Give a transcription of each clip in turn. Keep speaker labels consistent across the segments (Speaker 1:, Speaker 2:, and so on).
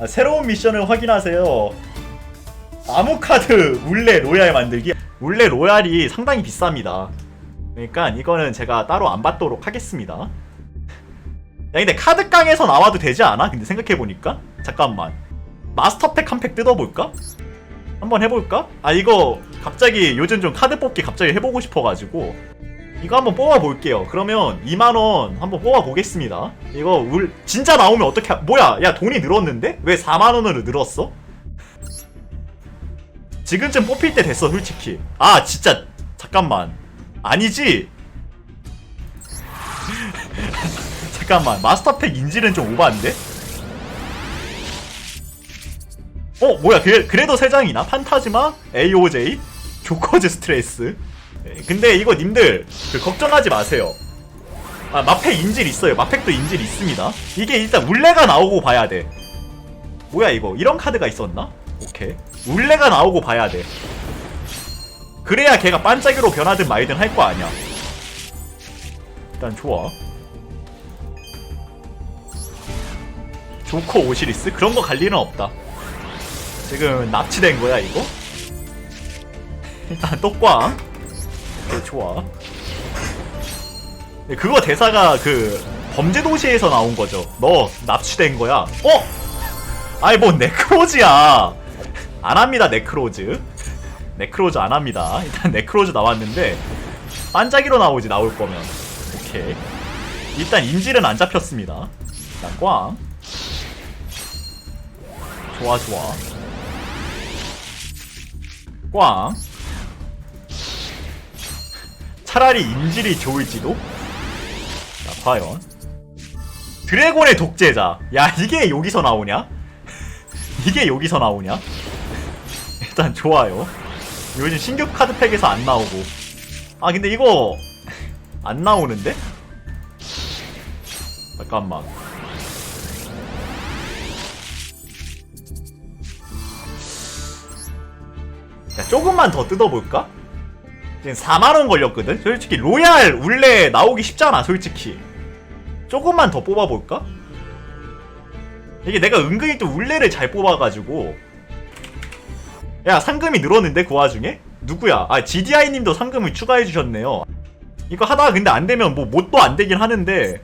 Speaker 1: 아, 새로운 미션을 확인하세요. 아무 카드 울레 로얄 만들기. 울레 로얄이 상당히 비쌉니다. 그러니까 이거는 제가 따로 안 받도록 하겠습니다. 야 근데 카드깡에서 나와도 되지 않아? 근데 생각해보니까 잠깐만 마스터팩 한 팩 뜯어볼까? 한번 해볼까? 아 이거 갑자기 요즘 좀 카드 뽑기 갑자기 해보고 싶어가지고 이거 한번 뽑아볼게요. 그러면 2만원 한번 뽑아보겠습니다. 이거 울 진짜 나오면 어떻게 하... 뭐야 야 돈이 늘었는데? 왜 4만원으로 늘었어? 지금쯤 뽑힐 때 됐어 솔직히. 아 진짜 잠깐만. 아니지? 잠깐만 마스터팩 인질은 좀 오바인데? 어 뭐야 그래, 그래도 세 장이나? 판타지마? AOJ 조커즈 스트레스? 예, 근데 이거 님들 그 걱정하지 마세요. 아 마팩 인질 있어요. 마팩도 인질 있습니다. 이게 일단 울레가 나오고 봐야 돼. 뭐야 이거? 이런 카드가 있었나? 오케이. 울레가 나오고 봐야 돼. 그래야 걔가 반짝이로 변하든 말든 할 거 아니야. 일단 좋아. 조커 오시리스? 그런 거갈 일은 없다. 지금 납치된 거야 이거? 일단 똑꽝 네, 좋아. 네, 그거 대사가 그 범죄 도시에서 나온 거죠. 너 납치된 거야. 어? 아이 뭔 네크로즈야. 안 합니다 네크로즈. 네크로즈 안 합니다. 일단 네크로즈 나왔는데 반짝이로 나오지 나올 거면. 오케이. 일단 인질은 안 잡혔습니다. 일단 꽝. 좋아 좋아. 꽝 차라리 인질이 좋을지도? 자 과연. 드래곤의 독재자. 야 이게 여기서 나오냐? 이게 여기서 나오냐? 일단 좋아요. 요즘 신규 카드팩에서 안 나오고. 아 근데 이거 안 나오는데? 잠깐만. 야, 조금만 더 뜯어볼까? 지금 4만원 걸렸거든? 솔직히 로얄 울레 나오기 쉽잖아 솔직히 조금만 더 뽑아볼까? 이게 내가 은근히 또 울레를 잘 뽑아가지고 야 상금이 늘었는데 그 와중에? 누구야? 아 GDI님도 상금을 추가해주셨네요 이거 하다가 근데 안되면 뭐 뭣도 안되긴 하는데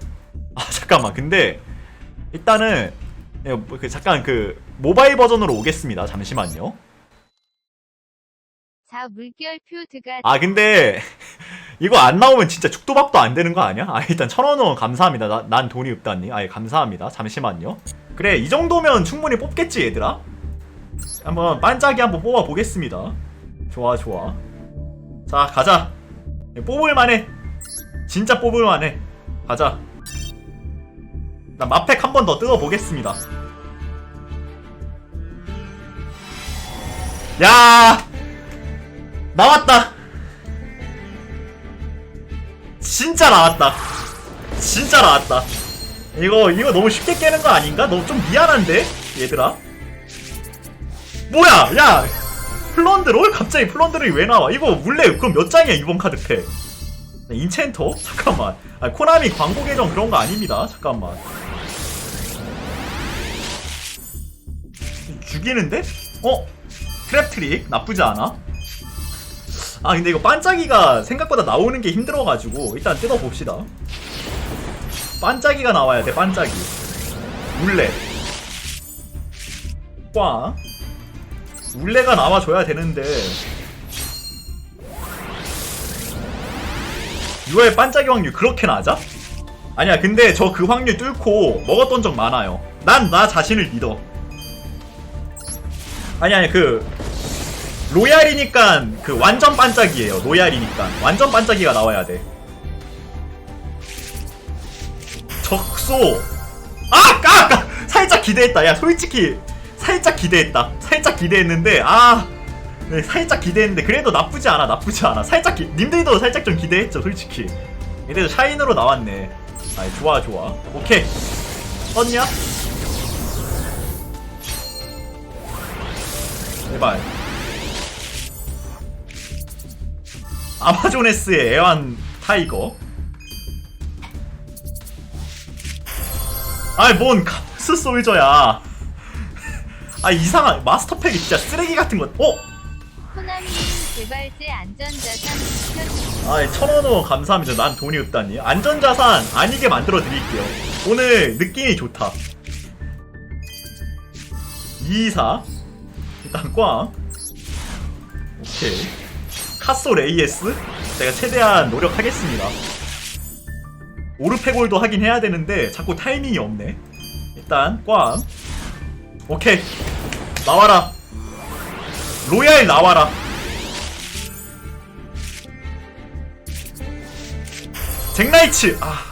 Speaker 1: 아 잠깐만 근데 일단은 예, 뭐그 잠깐 그 모바일 버전으로 오겠습니다 잠시만요
Speaker 2: 자 물결 표 드가
Speaker 1: 아 근데 이거 안 나오면 진짜 죽도밥도 안 되는 거 아니야? 아 일단 천원 원 감사합니다. 나, 난 돈이 없다니. 아예 감사합니다. 잠시만요. 그래 이 정도면 충분히 뽑겠지 얘들아? 한번 반짝이 한번 뽑아 보겠습니다. 좋아 좋아. 자 가자. 뽑을 만해. 진짜 뽑을 만해. 가자. 나 마팩 한 번 더 뜯어 보겠습니다. 야 나왔다. 진짜 나왔다. 진짜 나왔다. 이거 이거 너무 쉽게 깨는 거 아닌가? 너무 좀 미안한데? 얘들아? 뭐야? 야! 플런드롤? 갑자기 플런드롤이 왜 나와? 이거 원래 그럼 몇 장이야 이번 카드팩? 인챈터? 잠깐만. 아, 코나미 광고 계정 그런 거 아닙니다. 잠깐만. 죽이는데? 어? 트랩 트릭? 나쁘지 않아 아 근데 이거 반짝이가 생각보다 나오는 게 힘들어가지고 일단 뜯어봅시다. 반짝이가 나와야 돼 반짝이. 울레. 꽝. 울레가 나와줘야 되는데. 6월 반짝이 확률 그렇게 낮아? 아니야 근데 저 그 확률 뚫고 먹었던 적 많아요. 난 나 자신을 믿어. 아니 아니 그 로얄이니까 그 완전 반짝이에요. 로얄이니까 완전 반짝이가 나와야 돼. 적소. 아, 까, 까, 살짝 기대했다. 야, 솔직히 살짝 기대했다. 살짝 기대했는데 아, 네, 살짝 기대했는데 그래도 나쁘지 않아. 나쁘지 않아. 살짝 기, 님들도 살짝 좀 기대했죠, 솔직히. 얘들도 샤인으로 나왔네. 아, 좋아, 좋아. 오케이. 떴냐? 제발. 아마존에스의 애완 타이거. 아이 뭔 카스 솔저야. 아 이상한 마스터팩이 진짜 쓰레기 같은 거 어?
Speaker 2: 호남이 개발제 안전자산 지켜주세요.
Speaker 1: 아, 천원 원 감사합니다. 난 돈이 없다니. 안전자산 아니게 만들어 드릴게요. 오늘 느낌이 좋다. 224. 일단 꽝. 오케이. 카솔 AS. 제가 최대한 노력하겠습니다. 오르페골도 하긴 해야 되는데 자꾸 타이밍이 없네. 일단 꽝. 오케이. 나와라. 로얄 나와라. 잭나이츠 아.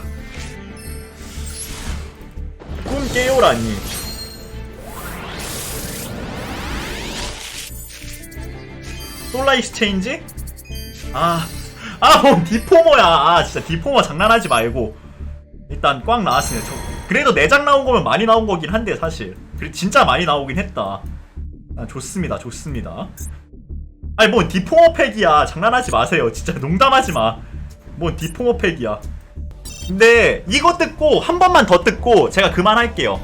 Speaker 1: 꿈 깨요라니. 솔라 익스체인지? 아. 아, 뭐 디포머야. 아, 진짜 디포머 장난하지 말고. 일단 꽝 나왔으네. 저, 그래도 내장 나온 거면 많이 나온 거긴 한데 사실. 그래, 진짜 많이 나오긴 했다. 아, 좋습니다. 좋습니다. 아니 뭔 디포머 팩이야. 장난하지 마세요. 진짜 농담하지 마. 뭔 디포머 팩이야. 근데 이거 뜯고 한 번만 더 뜯고 제가 그만할게요.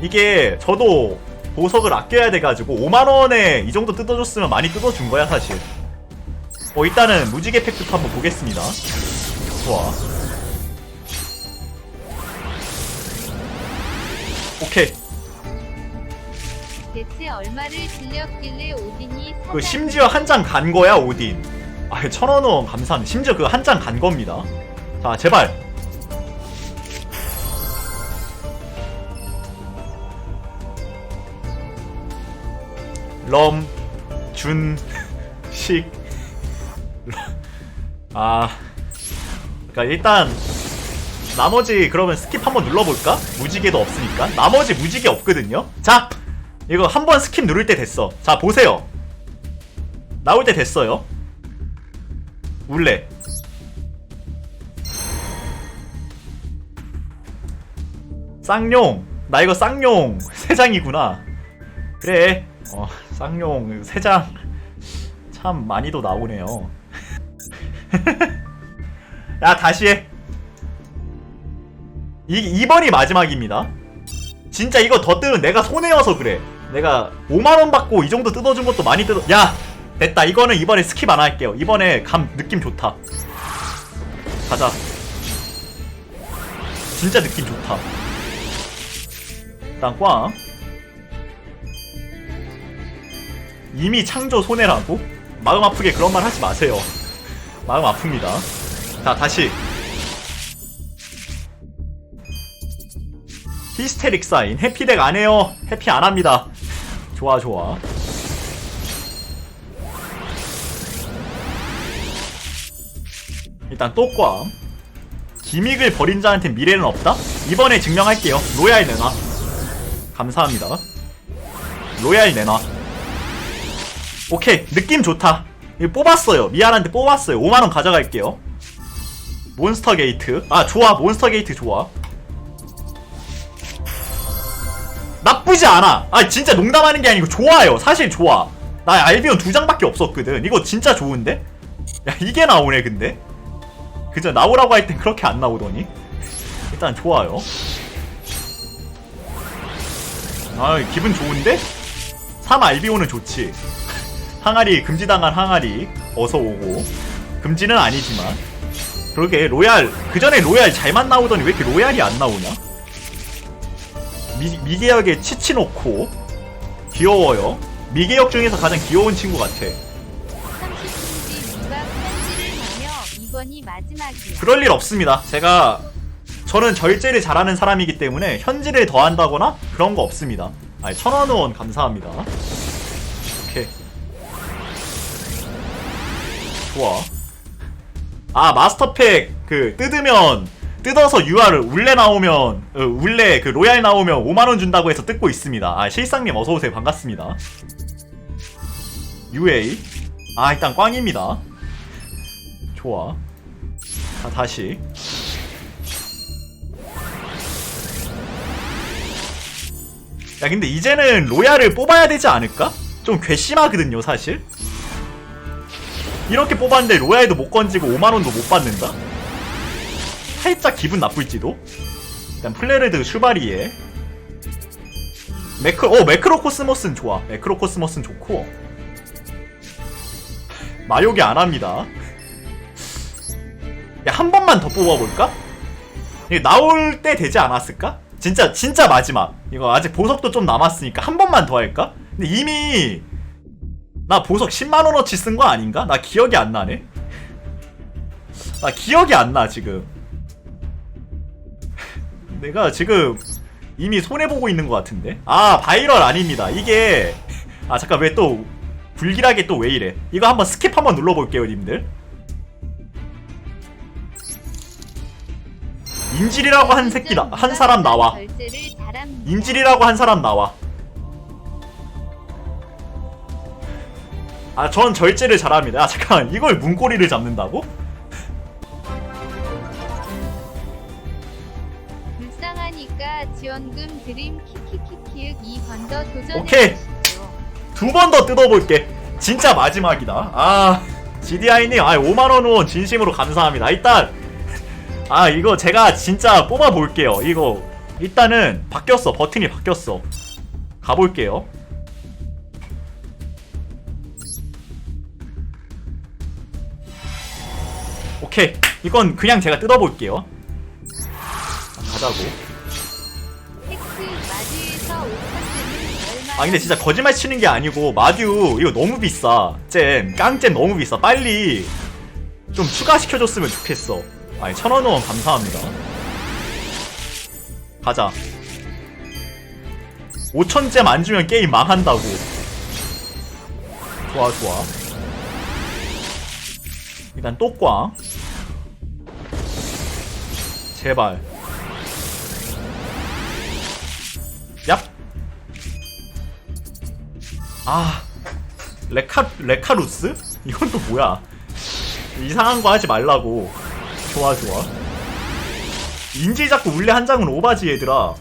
Speaker 1: 이게 저도 보석을 아껴야 돼가지고 5만 원에 이 정도 뜯어줬으면 많이 뜯어준 거야 사실. 어 일단은 무지개 팩부터 한번 보겠습니다. 좋아. 오케이.
Speaker 2: 대체 얼마를 질렸길래 오딘이
Speaker 1: 그 심지어 한 장 간 거야 오딘. 아 천원 원 감사합니다. 심지어 그 한 장 간 겁니다. 자 제발. 럼, 준, 식. 아. 그니까 일단 나머지 그러면 스킵 한번 눌러볼까? 무지개도 없으니까. 나머지 무지개 없거든요. 자, 이거 한 번 스킵 누를 때 됐어. 자 보세요. 나올 때 됐어요. 울래. 쌍용. 나 이거 쌍용 세 장이구나. 그래. 어, 쌍용 세 장. 참 많이도 나오네요. 야, 다시 해. 이, 이번이 마지막입니다. 진짜 이거 더 뜨면 내가 손해여서 그래. 내가 5만원 받고 이 정도 뜯어준 것도 많이 뜯어. 야! 됐다. 이거는 이번에 스킵 안 할게요. 이번에 감, 느낌 좋다. 가자. 진짜 느낌 좋다. 일단 꽝. 이미 창조 손해라고? 마음 아프게 그런 말 하지 마세요. 마음 아픕니다. 자, 다시. 히스테릭 사인. 해피덱 안 해요. 해피 안 합니다. 좋아, 좋아. 일단 또 꽝. 기믹을 버린 자한테 미래는 없다? 이번에 증명할게요. 로얄 내놔. 감사합니다. 로얄 내놔. 오케이. 느낌 좋다. 뽑았어요. 미안한데 뽑았어요. 5만원 가져갈게요. 몬스터 게이트. 아, 좋아. 몬스터 게이트 좋아. 나쁘지 않아. 아 진짜 농담하는 게 아니고 좋아요. 사실 좋아. 나 알비온 두 장밖에 없었거든. 이거 진짜 좋은데? 야 이게 나오네 근데. 그저 나오라고 할 땐 그렇게 안 나오더니. 일단 좋아요. 아 기분 좋은데? 3 알비온은 좋지. 항아리 금지당한 항아리 어서 오고 금지는 아니지만 그러게 로얄 그 전에 로얄 잘만 나오더니 왜 이렇게 로얄이 안 나오냐? 미, 미개역의 치치노코 귀여워요. 미개역 중에서 가장 귀여운 친구 같아.
Speaker 2: 30분 뒤 민박 편지를 하며 이번이 마지막이야.
Speaker 1: 그럴 일 없습니다. 제가 저는 절제를 잘하는 사람이기 때문에 현질을 더한다거나 그런 거 없습니다. 아니 천원 원 감사합니다. 좋아. 아 마스터팩 그 뜯으면 뜯어서 UR을 울레 나오면 어, 울레 그 로얄 나오면 5만 원 준다고 해서 뜯고 있습니다. 아 실상님 어서 오세요 반갑습니다. UA 아 일단 꽝입니다. 좋아. 자 다시 야 근데 이제는 로얄을 뽑아야 되지 않을까? 좀 괘씸하거든요 사실 이렇게 뽑았는데 로얄도 못 건지고 5만원도 못 받는다? 살짝 기분 나쁠지도 일단 플레르드 슈바리에 매크 어 매크로 코스모스는 좋아. 매크로 코스모스는 좋고 마요기 안 합니다. 야, 한 번만 더 뽑아볼까? 이거 나올 때 되지 않았을까? 진짜 진짜 마지막. 이거 아직 보석도 좀 남았으니까 한 번만 더 할까? 근데 이미 나 보석 10만 원어치 쓴 거 아닌가? 나 기억이 안 나네. 나 기억이 안 나 지금. 내가 지금 이미 손해 보고 있는 것 같은데. 아 바이럴 아닙니다. 이게 아 잠깐 왜 또 불길하게 또 왜 이래? 이거 한번 스킵 한번 눌러볼게요, 님들. 인질이라고 한 새끼다 한 사람 나와. 인질이라고 한 사람 나와. 아, 전 절제를 잘합니다. 아, 잠깐, 이걸 문고리를 잡는다고?
Speaker 2: 불쌍하니까 지원금 드림 키키키키윽 2번 더 도전해
Speaker 1: 오케이. 두 번 더 뜯어볼게. 진짜 마지막이다. 아, GDI님, 아, 5만원 후원 진심으로 감사합니다. 일단, 아, 이거 제가 진짜 뽑아볼게요. 이거, 일단은 바뀌었어. 버튼이 바뀌었어. 가볼게요. 오케이. 이건 그냥 제가 뜯어볼게요. 가자고.
Speaker 2: 텍스 마드에서 5천점은 얼마
Speaker 1: 아 근데 진짜 거짓말 치는 게 아니고 마듀 이거 너무 비싸. 잼 깡잼 너무 비싸. 빨리 좀 추가시켜줬으면 좋겠어. 아니 천원 후원 감사합니다. 가자. 5천잼 안 주면 게임 망한다고. 좋아 좋아. 일단 똑꽝 제발 얍 아 레카 레카루스? 이건 또 뭐야? 이상한 거 하지 말라고. 좋아 좋아. 인질 잡고 울레 한 장은 오바지 얘들아.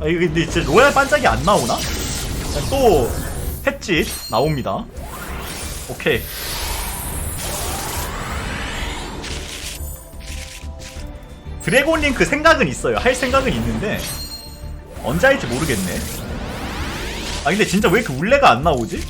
Speaker 1: 아 이거 근데 진짜 로얄 반짝이 안 나오나? 또 횟집 나옵니다. 오케이. 드래곤 링크 생각은 있어요. 할 생각은 있는데 언제 할지 모르겠네. 아 근데 진짜 왜 이렇게 울레가 안 나오지?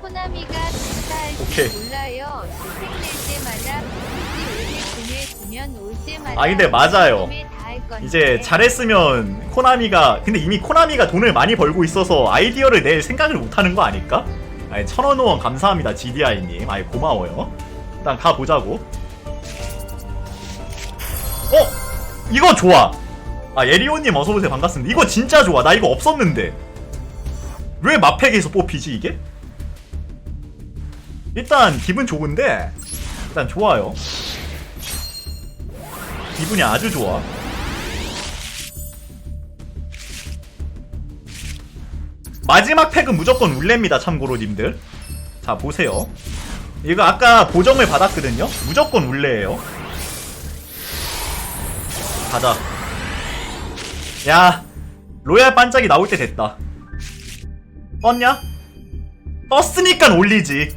Speaker 2: 코나미가 장사할지
Speaker 1: 오케이.
Speaker 2: 몰라요. 신생 낼 때마다 패키지 오래 보내주면 올 때마다
Speaker 1: 아, 근데 맞아요.
Speaker 2: 팀에 다할 건데.
Speaker 1: 이제 잘했으면 코나미가 근데 이미 코나미가 돈을 많이 벌고 있어서 아이디어를 낼 생각을 못 하는 거 아닐까? 아니 천원 후원 감사합니다 GDI님 아이 고마워요 일단 가보자고 어? 이거 좋아. 아 예리오님 어서오세요. 반갑습니다. 이거 진짜 좋아. 나 이거 없었는데. 왜 마팩에서 뽑히지 이게? 일단 기분 좋은데 일단 좋아요. 기분이 아주 좋아. 마지막 팩은 무조건 울레입니다 참고로 님들. 자 보세요. 이거 아까 보정을 받았거든요. 무조건 울레예요 가자. 야 로얄 반짝이 나올 때 됐다. 떴냐? 떴으니까 올리지.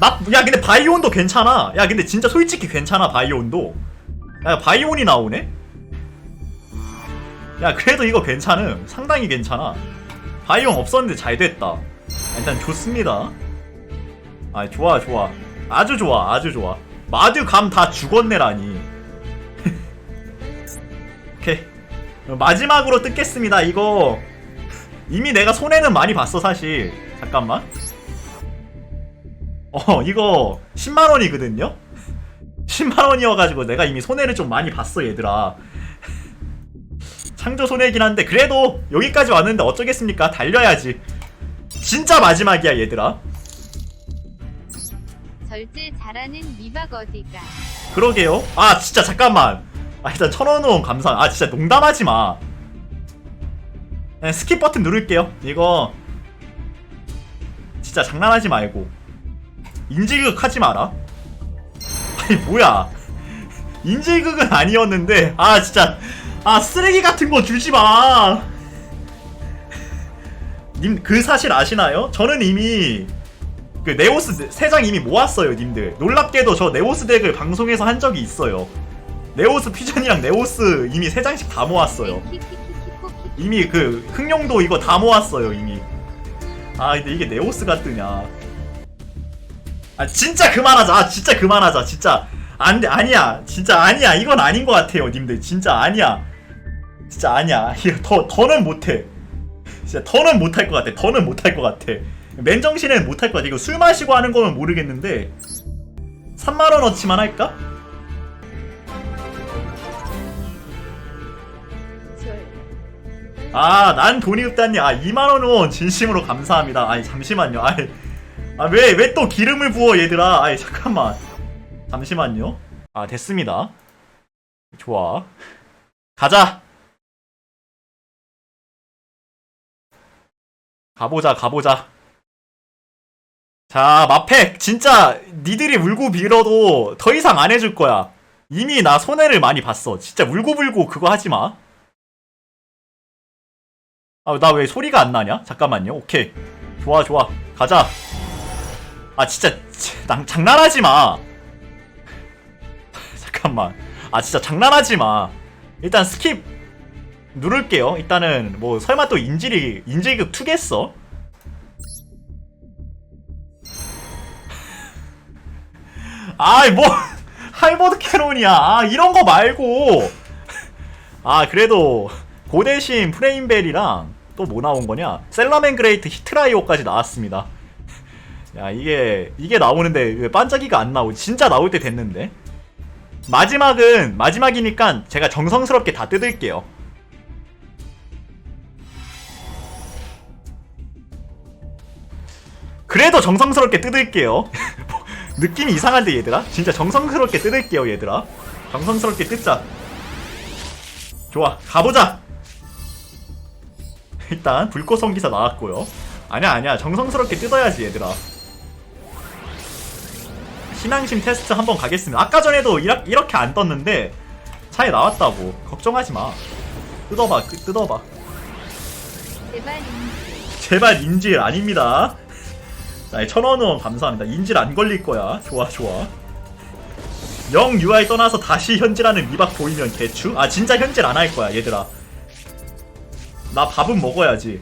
Speaker 1: 나, 야 근데 바이온도 괜찮아. 야 근데 진짜 솔직히 괜찮아 바이온도. 야 바이온이 나오네? 야 그래도 이거 괜찮음. 상당히 괜찮아. 바이온 없었는데 잘 됐다. 일단 좋습니다. 아 좋아 좋아. 아주 좋아 아주 좋아. 마듀 감다 죽었네라니 오케이 마지막으로 뜯겠습니다 이거 이미 내가 손해는 많이 봤어 사실 잠깐만 어 이거 10만원이거든요 10만원이어가지고 내가 이미 손해를 좀 많이 봤어 얘들아 창조 손해긴 한데 그래도 여기까지 왔는데 어쩌겠습니까? 달려야지. 진짜 마지막이야 얘들아.
Speaker 2: 절제 잘하는 미박 어디가.
Speaker 1: 그러게요. 아 진짜 잠깐만. 아 일단 천원 후원 감사. 아 진짜 농담하지 마. 스킵 버튼 누를게요. 이거 진짜 장난하지 말고 인질극 하지 마라. 아니 뭐야? 인질극은 아니었는데 아 진짜 아 쓰레기 같은 거 주지 마. 님 그 사실 아시나요? 저는 이미 그 네오스 세 장 이미 모았어요, 님들. 놀랍게도 저 네오스 덱을 방송에서 한 적이 있어요. 네오스 퓨전이랑 네오스 이미 세 장씩 다 모았어요. 이미 그 흑룡도 이거 다 모았어요 이미. 아 근데 이게 네오스가 뜨냐? 아 진짜 그만하자. 아 진짜 그만하자. 진짜 안돼 아니야. 진짜 아니야. 이건 아닌 것 같아요, 님들. 진짜 아니야. 진짜 아니야. 더 더는 못해. 진짜 더는 못할 것 같아. 더는 못할 것 같아. 맨정신은 못할 것 같아. 이거 술 마시고 하는 거면 모르겠는데 3만 원 어치만 할까? 아, 난 돈이 없다니. 아, 2만원 원 진심으로 감사합니다. 아니, 잠시만요. 아이, 아, 왜, 왜 또 기름을 부어, 얘들아. 아이, 잠깐만. 잠시만요. 아, 됐습니다. 좋아. 가자! 가보자, 가보자. 자, 마팩. 진짜, 니들이 울고 빌어도 더 이상 안 해줄 거야. 이미 나 손해를 많이 봤어. 진짜 울고불고 그거 하지 마. 아, 나 왜 소리가 안 나냐? 잠깐만요. 오케이. 좋아, 좋아. 가자. 아, 진짜, 치, 난 장난하지 마. 잠깐만. 아, 진짜 장난하지 마. 일단 스킵 누를게요. 일단은, 뭐, 설마 또 인질이, 인질급 투겠어? 아이, 뭐, 할버드 캐논이야. 아, 이런 거 말고. 아, 그래도, 고대신 프레임벨이랑 또 뭐 나온 거냐? 셀라맨 그레이트 히트라이오까지 나왔습니다. 야 이게 이게 나오는데 왜 반짝이가 안 나오지? 진짜 나올 때 됐는데. 마지막은 마지막이니까 제가 정성스럽게 다 뜯을게요. 그래도 정성스럽게 뜯을게요. 뭐, 느낌이 이상한데 얘들아? 진짜 정성스럽게 뜯을게요 얘들아. 정성스럽게 뜯자. 좋아 가보자. 일단 불꽃성 기사 나왔고요. 아니야 아니야 정성스럽게 뜯어야지 얘들아. 신앙심 테스트 한번 가겠습니다. 아까 전에도 이라, 이렇게 안 떴는데 차에 나왔다고 걱정하지 마. 뜯어봐 끄- 뜯어봐.
Speaker 2: 제발 인지.
Speaker 1: 제발 인질 아닙니다. 자, 천원 원 감사합니다. 인질 안 걸릴 거야. 좋아 좋아. 영 UI 떠나서 다시 현질하는 미박 보이면 개추? 아 진짜 현질 안 할 거야 얘들아. 나 밥은 먹어야지.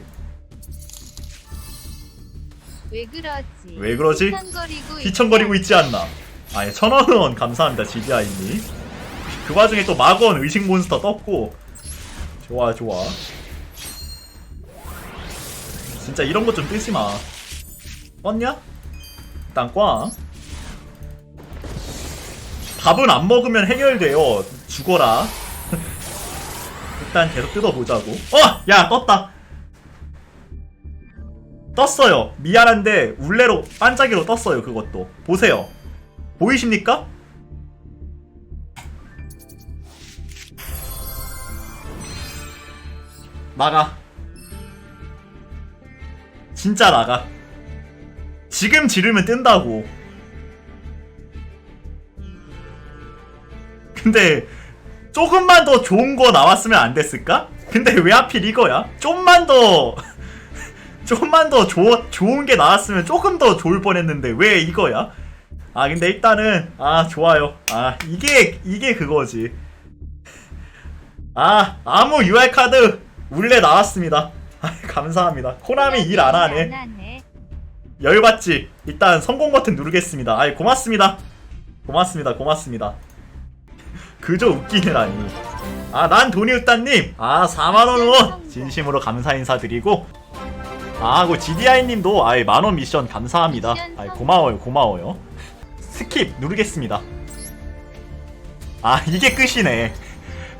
Speaker 2: 왜 그러지?
Speaker 1: 왜 그러지?
Speaker 2: 휘청거리고
Speaker 1: 휘청거리고 있지 않나? 아니 천원 원 감사합니다 GDI님. 그 와중에 또 막원 의식 몬스터 떴고 좋아 좋아. 진짜 이런 것 좀 뜨지 마. 떴냐? 일단 꽝. 밥은 안 먹으면 해결돼요. 죽어라. 일단 계속 뜯어보자고. 어! 야 떴다. 떴어요. 미안한데 울레로 반짝이로 떴어요. 그것도 보세요. 보이십니까? 나가. 진짜 나가. 지금 지르면 뜬다고. 근데 조금만 더 좋은 거 나왔으면 안 됐을까? 근데 왜 하필 이거야? 좀만 더 조금만 더 조, 좋은 게 나왔으면 조금 더 좋을 뻔했는데 왜 이거야? 아 근데 일단은 아 좋아요. 아 이게 이게 그거지. 아 아무 UR 카드 울레 나왔습니다. 아, 감사합니다. 코나미 일 안 하네. 열받지. 일단 성공 버튼 누르겠습니다. 아이 고맙습니다. 고맙습니다. 고맙습니다. 그저 웃기느라니. 아 난 돈이 없다님. 아 4만 원 후원 진심으로 감사 인사드리고. 아, 그 GDI님도 아예 만원 미션 감사합니다. 아, 고마워요, 고마워요. 스킵 누르겠습니다. 아, 이게 끝이네.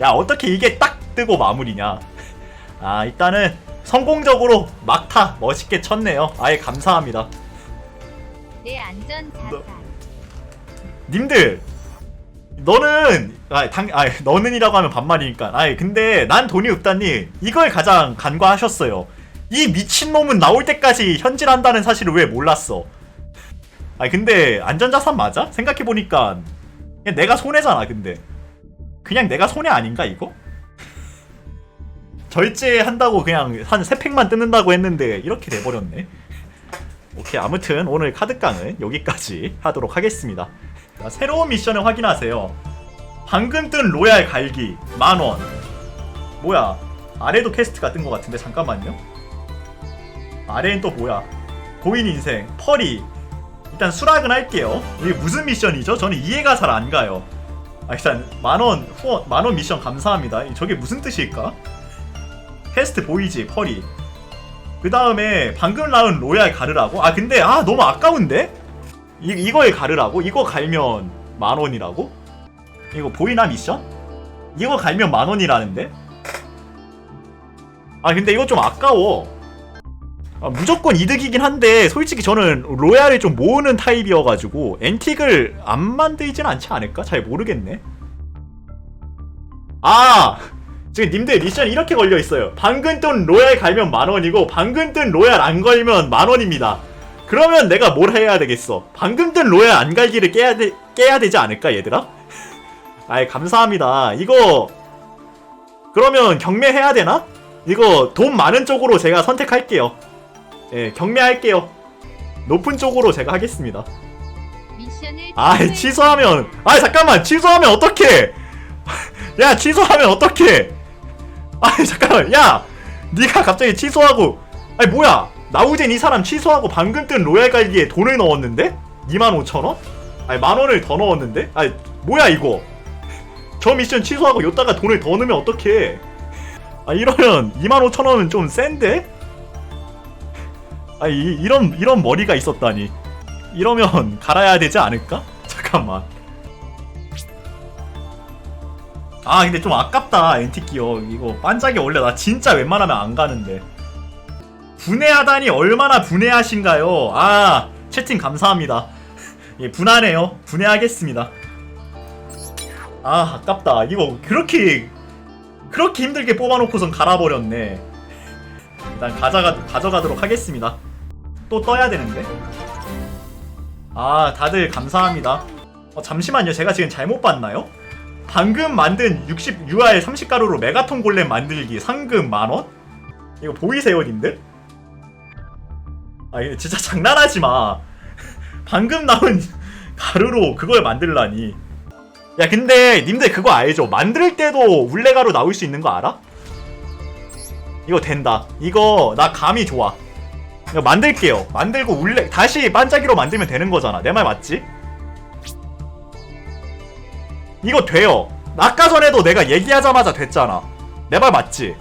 Speaker 1: 야, 어떻게 이게 딱 뜨고 마무리냐? 아, 일단은 성공적으로 막타 멋있게 쳤네요. 아예 감사합니다.
Speaker 2: 내 안전
Speaker 1: 너-
Speaker 2: 자산.
Speaker 1: 님들 너는 아, 당, 아 너는이라고 하면 반말이니까. 아이 근데 난 돈이 없다니 이걸 가장 간과하셨어요. 이 미친놈은 나올 때까지 현질한다는 사실을 왜 몰랐어? 아니 근데 안전자산 맞아? 생각해보니까 내가 손해잖아 근데. 그냥 내가 손해 아닌가 이거? 절제한다고 그냥 한 3팩만 뜯는다고 했는데 이렇게 돼버렸네. 오케이 아무튼 오늘 카드깡은 여기까지 하도록 하겠습니다. 자, 새로운 미션을 확인하세요. 방금 뜬 로얄 갈기 만원. 뭐야? 아래도 퀘스트가 뜬 것 같은데 잠깐만요. 아래엔 또 뭐야? 고인 인생 펄이. 일단 수락은 할게요. 이게 무슨 미션이죠? 저는 이해가 잘 안 가요. 아 일단 만원 후원 만원 미션 감사합니다. 저게 무슨 뜻일까? 퀘스트 보이지 펄이? 그 다음에 방금 나온 로얄 가르라고? 아 근데 아 너무 아까운데? 이, 이걸 가르라고? 이거 갈면 만 원이라고? 이거 보이나 미션? 이거 갈면 만 원이라는데? 아 근데 이거 좀 아까워 아, 무조건 이득이긴 한데 솔직히 저는 로얄을 좀 모으는 타입이어가지고 엔틱을 안 만들진 않지 않을까? 잘 모르겠네 아! 지금 님들 미션 이렇게 걸려 있어요. 방금 뜬 로얄 갈면 만 원이고 방금 뜬 로얄 안 걸면 만 원입니다. 그러면 내가 뭘 해야 되겠어? 방금 뜬 로얄 안 갈기를 깨야 되, 깨야 되지 않을까 얘들아? 아이 감사합니다. 이거 그러면 경매해야 되나? 이거 돈 많은 쪽으로 제가 선택할게요. 예, 경매할게요. 높은 쪽으로 제가 하겠습니다. 아 취소하면 아 잠깐만 취소하면 어떡해 야 취소하면 어떡해 아 잠깐만 야 네가 갑자기 취소하고 아니 뭐야 나우젠 이 사람 취소하고 방금 뜬 로얄 갈기에 돈을 넣었는데 25,000원? 아니 만원을 더 넣었는데? 아니 뭐야 이거 저 미션 취소하고 요따가 돈을 더 넣으면 어떡해 아 이러면 25,000원은 좀 센데? 아 이, 이런 이런 머리가 있었다니 이러면 갈아야 되지 않을까? 잠깐만. 아 근데 좀 아깝다 엔틱 기억 이거 반짝이 원래 나 진짜 웬만하면 안 가는데 분해하다니 얼마나 분해하신가요? 아 채팅 감사합니다. 예 분하네요. 분해하겠습니다. 아 아깝다 이거 그렇게 그렇게 힘들게 뽑아놓고선 갈아버렸네. 일단 가져가 가져가도록 하겠습니다. 또 떠야 되는데. 아, 다들 감사합니다. 어, 잠시만요. 제가 지금 잘못 봤나요? 방금 만든 60 UR 30가루로 메가톤 골렘 만들기 상금 만원? 이거 보이세요, 님들? 아, 진짜 장난하지 마. 방금 나온 가루로 그걸 만들라니. 야, 근데 님들 그거 알죠? 만들 때도 울레가루 나올 수 있는 거 알아? 이거 된다. 이거 나 감이 좋아. 이거 만들게요. 만들고 울레 다시 반짝이로 만들면 되는 거잖아. 내 말 맞지? 이거 돼요. 아까 전에도 내가 얘기하자마자 됐잖아. 내 말 맞지?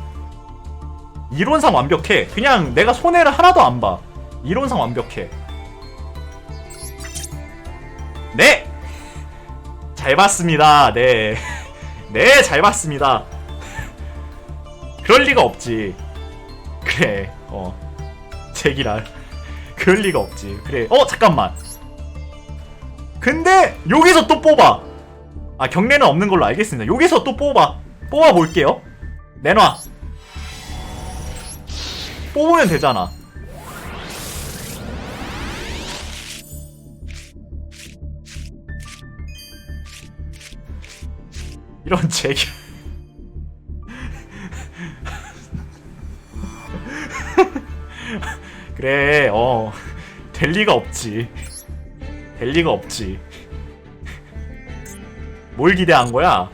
Speaker 1: 이론상 완벽해. 그냥 내가 손해를 하나도 안 봐. 이론상 완벽해. 네! 잘 봤습니다. 네. 네, 잘 봤습니다. 그럴 리가 없지. 그래, 어. 제기랄. 그럴 리가 없지. 그래. 어, 잠깐만. 근데, 여기서 또 뽑아. 아, 경례는 없는 걸로 알겠습니다. 여기서 또 뽑아. 뽑아 볼게요. 내놔. 뽑으면 되잖아. 이런 제기. 그래, 어. 될 리가 없지. 될 리가 없지. 뭘 기대한 거야?